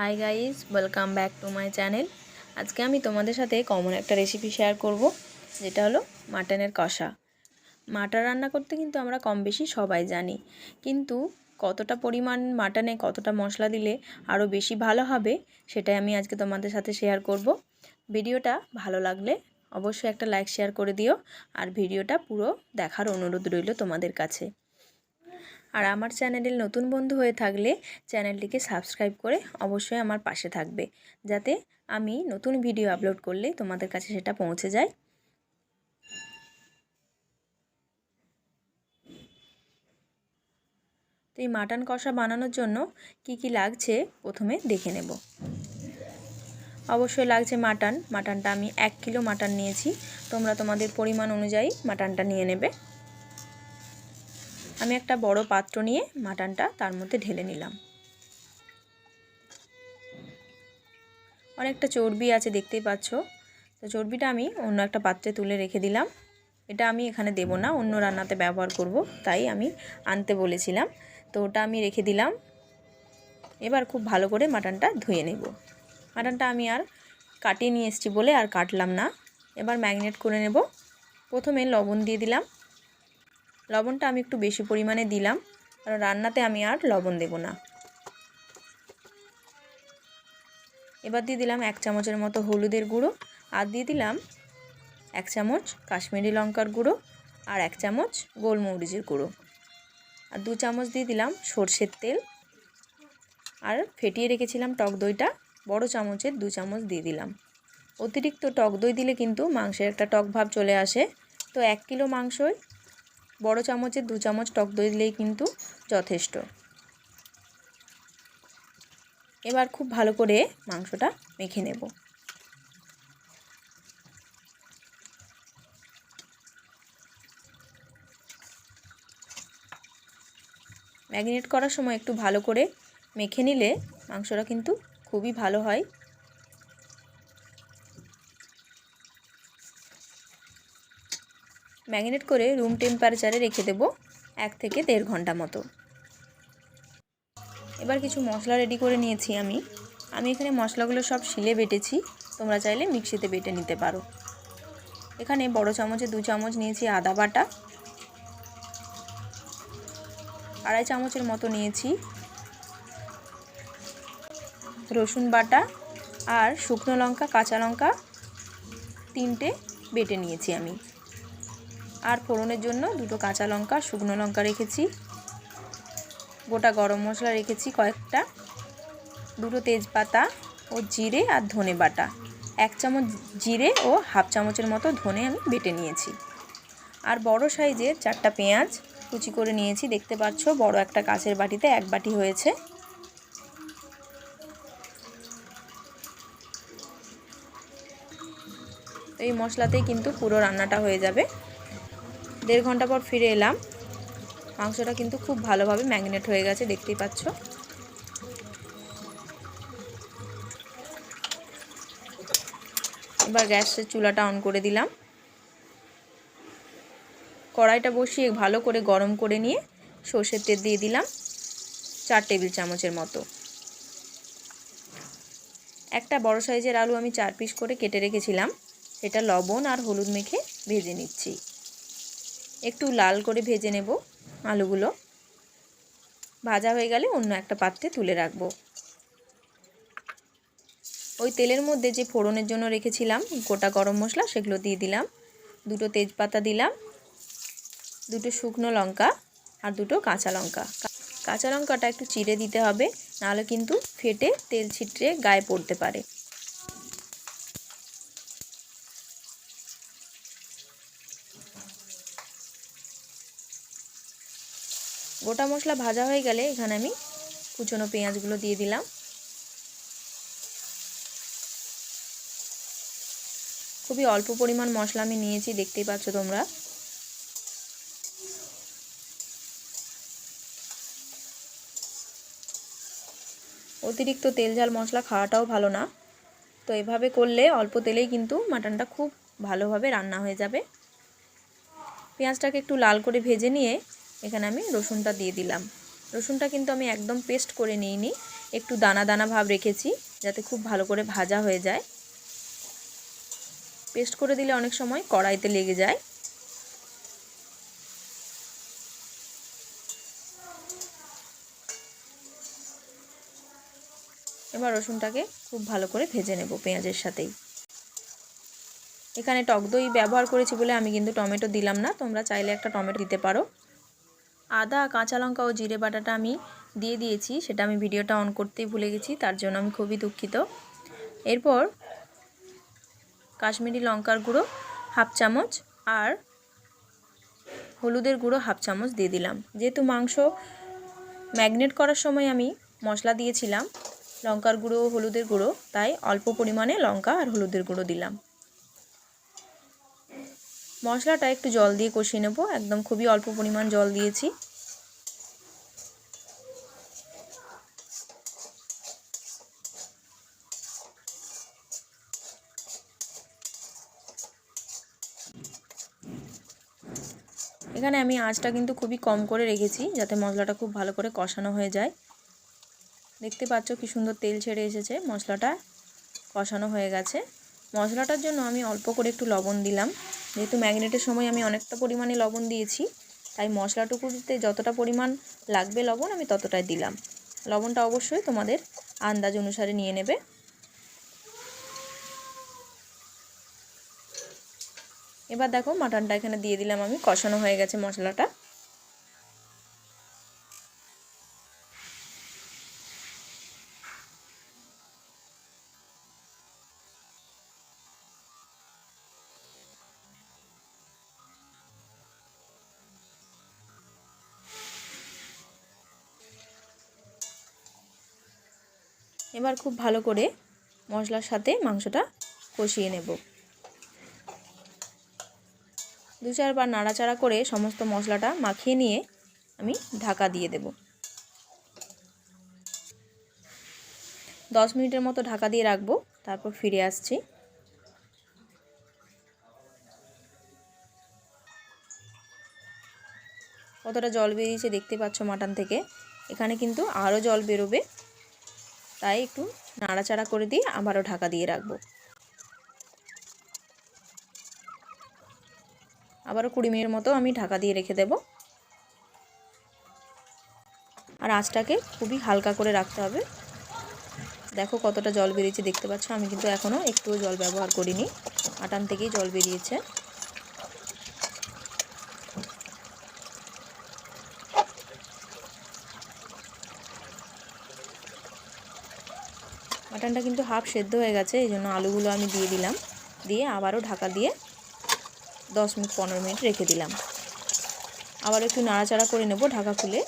Hi guys welcome back to my channel আজকে আমি তোমাদের সাথে কমন একটা রেসিপি শেয়ার করব, যেটা হলো মাটনের কষা। মাটন রান্না করতে কিন্তু আমরা কম বেশি সবাই জানি, কিন্তু কতটা পরিমাণ মাটনে কতটা মশলা দিলে আরও বেশি ভালো হবে, সেটাই আমি আজকে তোমাদের সাথে শেয়ার করব। ভিডিওটা ভালো লাগলে অবশ্যই একটা লাইক শেয়ার করে দিও, আর ভিডিওটা পুরো দেখার অনুরোধ রইল তোমাদের কাছে। আর আমার চ্যানেলের নতুন বন্ধু হয়ে থাকলে চ্যানেলটিকে সাবস্ক্রাইব করে অবশ্যই আমার পাশে থাকবে। যাতে আমি নতুন ভিডিও আপলোড করলে তোমাদের কাছে সেটা পৌঁছে যায়। তো এই মাটন কষা বানানোর জন্য কি কি লাগছে প্রথমে দেখে নেব। অবশ্যই লাগছে মাটন। মাটনটা আমি এক কিলো মাটন নিয়েছি। তোমরা তোমাদের পরিমাণ অনুযায়ী মাটনটা নিয়ে নেবে। আমি একটা বড় পাত্র নিয়ে মাটনটা তার মধ্যে ঢেলে নিলাম। অনেকটা চর্বি আছে, দেখতেই পাচ্ছ। তো চর্বিটা আমি অন্য একটা পাত্রে তুলে রেখে দিলাম। এটা আমি এখানে দেব না, অন্য রান্নাতে ব্যবহার করব, তাই আমি আনতে বলেছিলাম। তো ওটা আমি রেখে দিলাম। এবার খুব ভালো করে মাটনটা ধুয়ে নেব। মাটনটা আমি আর কাটিয়ে নিয়ে এসেছি বলে আর কাটলাম না। এবার ম্যাগনেট করে নেব। প্রথমে লবণ দিয়ে দিলাম। লবণটা আমি একটু বেশি পরিমাণে দিলাম, কারণ রান্নাতে আমি আর লবণ দেব না। এবার দিয়ে দিলাম এক চামচের মতো হলুদের গুঁড়ো, আর দিয়ে দিলাম এক চামচ কাশ্মীরি লঙ্কার গুঁড়ো আর এক চামচ গোলমরিচের গুঁড়ো। আর দু চামচ দিয়ে দিলাম সর্ষের তেল, আর ফেটিয়ে রেখেছিলাম টক দইটা, বড় চামচের দু চামচ দিয়ে দিলাম। অতিরিক্ত টক দই দিলে কিন্তু মাংসের একটা টক ভাব চলে আসে। তো এক কিলো মাংসই বড় চামচের দু চামচ টক দই দিলেই কিন্তু যথেষ্ট। এবার খুব ভালো করে মাংসটা মেখে নেব। ম্যাগনেট করার সময় একটু ভালো করে মেখে নিলে মাংসটা কিন্তু খুবই ভালো হয়। ম্যাগনেট করে রুম টেম্পারেচারে রেখে দেব এক থেকে দেড় ঘণ্টা মতো। এবার কিছু মশলা রেডি করে নিয়েছি আমি। আমি এখানে মশলাগুলো সব শিলে বেটেছি। তোমরা চাইলে মিক্সিতে বেটে নিতে পারো। এখানে বড় চামচে দু চামচ নিয়েছি আদা বাটা। আড়াই চামচের মতো নিয়েছি রসুন বাটা আর শুকনো লঙ্কা, কাঁচা লঙ্কা তিনটে বেটে নিয়েছি আমি। আর ফোড়নের জন্য দুটো কাঁচা লঙ্কা শুকনো লঙ্কা রেখেছি। গোটা গরম মশলা রেখেছি কয়েকটা। দুটো তেজপাতা ও জিরে আর ধনে বাটা। এক চামচ জিরে ও হাফ চামচের মতো ধনে আমি বেটে নিয়েছি। আর বড় সাইজের চারটা পেঁয়াজ কুচি করে নিয়েছি। দেখতে পাচ্ছ বড় একটা কাঁচের বাটিতে এক বাটি হয়েছে। এই মশলাতেই কিন্তু পুরো রান্নাটা হয়ে যাবে। দেড় ঘণ্টা পর ফিরে এলাম। মাংসটা কিন্তু খুব ভালোভাবে ম্যাগনেট হয়ে গেছে, দেখতেই পাচ্ছ। এবার গ্যাসের চুলাটা অন করে দিলাম। কড়াইটা বসিয়ে ভালো করে গরম করে নিয়ে সর্ষের তেল দিয়ে দিলাম চার টেবিল চামচের মতো। একটা বড় সাইজের আলু আমি চার পিস করে কেটে রেখেছিলাম। সেটা লবণ আর হলুদ মেখে ভেজে নিচ্ছি। একটু লাল করে ভেজে নেব আলুগুলো। ভাজা হয়ে গেলে অন্য একটা পাত্রে তুলে রাখব। ওই তেলের মধ্যে যে ফোড়নের জন্য রেখেছিলাম, গোটা গরম মশলা সেগুলো দিয়ে দিলাম। দুটো তেজপাতা দিলাম, দুটো শুকনো লঙ্কা আর দুটো কাঁচা লঙ্কা। কাঁচা লঙ্কাটা একটু চিড়ে দিতে হবে, নাহলে কিন্তু ফেটে তেল ছিটড়ে গায়ে পড়তে পারে। গোটা মশলা ভাজা হয়ে গেলে এখানে আমি কুচনো পেঁয়াজগুলো দিয়ে দিলাম। খুবই অল্প পরিমাণ মশলা আমি নিয়েছি, দেখতেই পাচ্ছ তোমরা। অতিরিক্ত তেল ঝাল মশলা খাওয়াটাও ভালো না। তো এভাবে করলে অল্প তেলেই কিন্তু মাটনটা খুব ভালোভাবে রান্না হয়ে যাবে। পেঁয়াজটাকে একটু লাল করে ভেজে নিয়ে এখানে আমি রসুনটা দিয়ে দিলাম। রসুনটা কিন্তু আমি একদম পেস্ট করে নিইনি। একটু দানা দানা ভাব রেখেছি যাতে খুব ভালো করে ভাজা হয়ে যায়। পেস্ট করে দিলে অনেক সময় কড়াইতে লেগে যায়। এবার রসুনটাকে খুব ভালো করে ভেজে নেব পেঁয়াজের সাথেই। এখানে টক দই ব্যবহার করেছি বলে আমি কিন্তু টমেটো দিলাম না। তোমরা চাইলে একটা টমেটো দিতে পারো। আদা, কাঁচা লঙ্কা ও জিরে বাটাটা আমি দিয়ে দিয়েছি। সেটা আমি ভিডিওটা অন করতেই ভুলে গেছি, তার জন্য আমি খুবই দুঃখিত। এরপর কাশ্মীরি লঙ্কার গুঁড়ো হাফ চামচ আর হলুদের গুঁড়ো হাফ চামচ দিয়ে দিলাম। যেহেতু মাংস ম্যাগনেট করার সময় আমি মশলা দিয়েছিলাম, লঙ্কার গুঁড়ো হলুদের গুঁড়ো, তাই অল্প পরিমাণে লঙ্কা আর হলুদের গুঁড়ো দিলাম। মশলাটা একটু জল দিয়ে কষিয়ে নেব। একদম খুবই অল্প পরিমাণ জল দিয়েছি। এখানে আমি আঁচটা কিন্তু খুবই কম করে রেখেছি, যাতে মশলাটা খুব ভালো করে কষানো হয়ে যায়। দেখতে পাচ্ছ কি সুন্দর তেল ছেড়ে এসেছে, মশলাটা কষানো হয়ে গেছে। মশলাটার জন্য আমি অল্প করে একটু লবণ দিলাম। যেহেতু ম্যাগনেটের সময় আমি অনেকটা পরিমাণে লবণ দিয়েছি, তাই মশলাটুকুতে যতটা পরিমাণ লাগবে লবণ আমি ততটাই দিলাম। লবণটা অবশ্যই তোমাদের আন্দাজ অনুসারে নিয়ে নেবে। এবার দেখো মাটনটা এখানে দিয়ে দিলাম আমি, কষানো হয়ে গেছে মশলাটা। এবার খুব ভালো করে মশলার সাথে মাংসটা কষিয়ে নেব। দু চারবার নাড়াচাড়া করে সমস্ত মশলাটা মাখিয়ে নিয়ে আমি ঢাকা দিয়ে দেব। দশ মিনিটের মতো ঢাকা দিয়ে রাখব, তারপর ফিরে আসছি। কতটা জল বেরিয়েছে দেখতে পাচ্ছ মাটন থেকে। এখানে কিন্তু আরও জল বেরোবে। তাই একটু নাড়াচাড়া করে দিয়ে আবারও ঢাকা দিয়ে রাখব। আবারও কুড়ি মিনিট মতো আমি ঢাকা দিয়ে রেখে দেব। আর আঁচটাকে খুবই হালকা করে রাখতে হবে। দেখো কতটা জল বেরিয়েছে, দেখতে পাচ্ছ? আমি কিন্তু এখনও একটুও জল ব্যবহার করিনি। আটান থেকেই জল বেরিয়েছে। মাটনটা কিন্তু হাফ সেদ্ধ হয়ে গেছে, এই জন্য আলুগুলো আমি দিয়ে দিলাম। দিয়ে আবারও ঢাকা দিয়ে দশ মিনিট, পনেরো মিনিট রেখে দিলাম। আবার একটু নাড়াচাড়া করে নেব ঢাকা খুলে।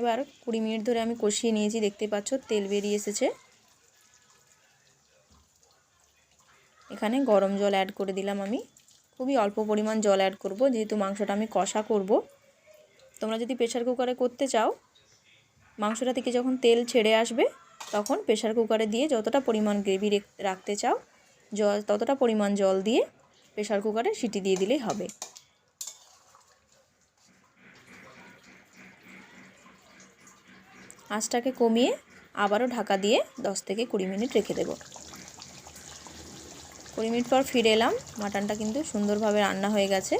এবার কুড়ি মিনিট ধরে আমি কষিয়ে নিয়েছি, দেখতে পাচ্ছ তেল বেরিয়ে এসেছে। এখানে গরম জল অ্যাড করে দিলাম আমি। খুবই অল্প পরিমাণ জল অ্যাড করব, যেহেতু মাংসটা আমি কষা করব। তোমরা যদি প্রেশার কুকারে করতে চাও, মাংসটা থেকে যখন তেল ছেড়ে আসবে, তখন প্রেশার কুকারে দিয়ে যতটা পরিমাণ গ্রেভি রাখতে চাও জল ততটা পরিমাণ জল দিয়ে প্রেশার কুকারে সিটি দিয়ে দিলেই হবে। আঁচটাকে কমিয়ে আবারও ঢাকা দিয়ে দশ থেকে কুড়ি মিনিট রেখে দেব। কুড়ি মিনিট পর ফিরে এলাম। মাটনটা কিন্তু সুন্দরভাবে রান্না হয়ে গেছে।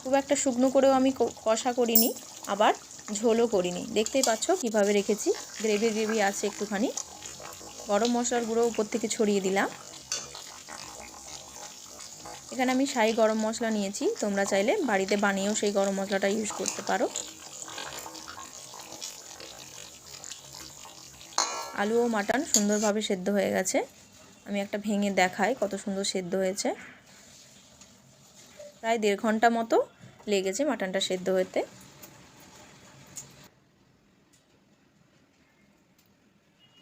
খুব একটা শুকনো করেও আমি কষা করিনি, আবার ঝোলও করিনি। দেখতেই পাচ্ছ কীভাবে রেখেছি। গ্রেভি গ্রেভি আছে একটুখানি। গরম মশলার গুঁড়ো উপর থেকে ছড়িয়ে দিলাম। এখানে আমি সাই গরম মশলা নিয়েছি। তোমরা চাইলে বাড়িতে বানিয়েও সেই গরম মশলাটা ইউজ করতে পারো। আলু ও মাটন সুন্দরভাবে সেদ্ধ হয়ে গেছে। আমি একটা ভেঙে দেখাই কত সুন্দর সেদ্ধ হয়েছে। প্রায় দেড় ঘণ্টা মতো লেগেছে মাটনটা সেদ্ধ হতে।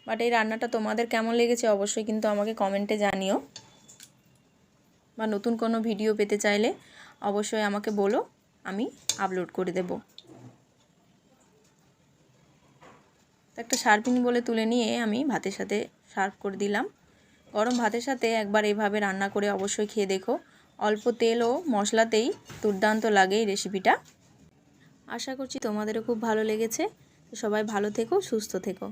বাট এই রান্নাটা তোমাদের কেমন লেগেছে অবশ্যই কিন্তু আমাকে কমেন্টে জানিও। বা নতুন কোনো ভিডিও পেতে চাইলে অবশ্যই আমাকে বলো, আমি আপলোড করে দেব। একটা সার্ভিং বলে তুলে নিয়ে আমি ভাতের সাথে সার্ভ করে দিলাম। গরম ভাতের সাথে একবার এভাবে রান্না করে অবশ্যই খেয়ে দেখো। অল্প তেল ও মশলাতেই দুর্দান্ত লাগে এই রেসিপিটা আশা করছি তোমাদেরও খুব ভালো লেগেছে। সবাই ভালো থেকো, সুস্থ থেকো।